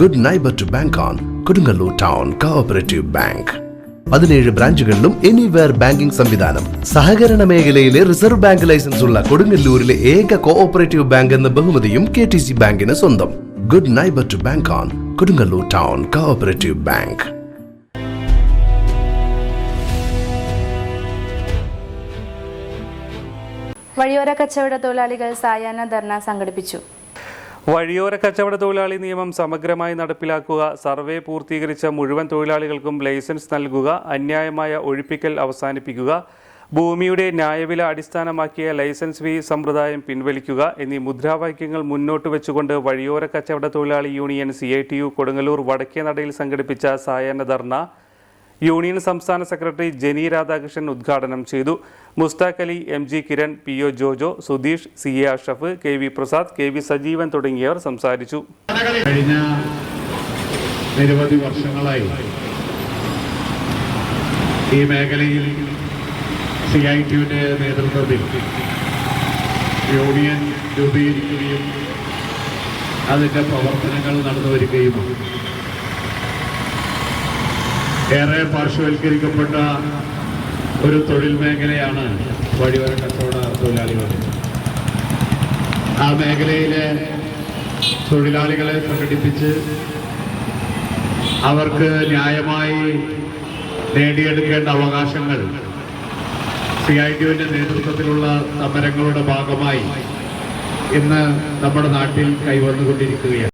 Good neighbour to bank on Kodungallur town cooperative bank പതിനേഴ് ബ്രാഞ്ചുകളിലും anywhere banking സംവിധാനം. സഹകരണ മേഖലയിലെ റിസർവ് ബാങ്ക് ലൈസൻസ് ഉള്ള കൊടുങ്ങല്ലൂരിലെ ഏക കോഓപ്പറേറ്റീവ് ബാങ്ക് എന്ന ബഹുമതിയും കെ ടി സി ബാങ്കിന് സ്വന്തം. Good neighbour to bank on Kodungallur town cooperative bank വഴിയോര കച്ചവട തൊഴിലാളികൾ സായാഹ്ന ധർണ സംഘടിപ്പിച്ചു. വഴിയോര കച്ചവട തൊഴിലാളി നിയമം സമഗ്രമായി നടപ്പിലാക്കുക സർവേ പൂർത്തീകരിച്ച മുഴുവൻ തൊഴിലാളികൾക്കും ലൈസൻസ് നൽകുക അന്യായമായ ഒഴിപ്പിക്കൽ അവസാനിപ്പിക്കുക ഭൂമിയുടെ ന്യായവില അടിസ്ഥാനമാക്കിയ ലൈസൻസ് ഫീ സമ്പ്രദായം പിൻവലിക്കുക എന്നീ മുദ്രാവാക്യങ്ങൾ മുന്നോട്ട് വെച്ചുകൊണ്ട് വഴിയോര കച്ചവട തൊഴിലാളി union C I T U Kodungallur വടക്കേനടയിൽ സംഘടിപ്പിച്ച സായാഹ്ന ധർണ യൂണിയൻ സംസ്ഥാന സെക്രട്ടറി ജെനി രാധാകൃഷ്ണൻ ഉദ്ഘാടനം ചെയ്തു. Mustaq Ali M G Kiran P O Jojo Sudheesh C A Ashraf K V Prasad K V Sajeevan തുടങ്ങിയവർ സംസാരിച്ചു. കഴിഞ്ഞ നിരവധി വർഷങ്ങളായി ഈ മേഖലയിൽ സി ഐ ടിയുടെ നേതൃത്വത്തിൽ യൂണിയൻ രൂപീകരിക്കുകയും അതിന്റെ പ്രവർത്തനങ്ങൾ നടന്നു വരികയുമാണ് ഏറെ പാർശ്വവൽക്കരിക്കപ്പെട്ട ഒരു തൊഴിൽ മേഖലയാണ് വഴിവര കച്ചവട തൊഴിലാളികൾ. ആ മേഖലയിലെ തൊഴിലാളികളെ സംഘടിപ്പിച്ച് അവർക്ക് ന്യായമായി നേടിയെടുക്കേണ്ട അവകാശങ്ങൾ സി ഐ ടിയുടെ നേതൃത്വത്തിലുള്ള സമരങ്ങളുടെ ഭാഗമായി ഇന്ന് നമ്മുടെ നാട്ടിൽ കൈവന്നുകൊണ്ടിരിക്കുകയാണ്.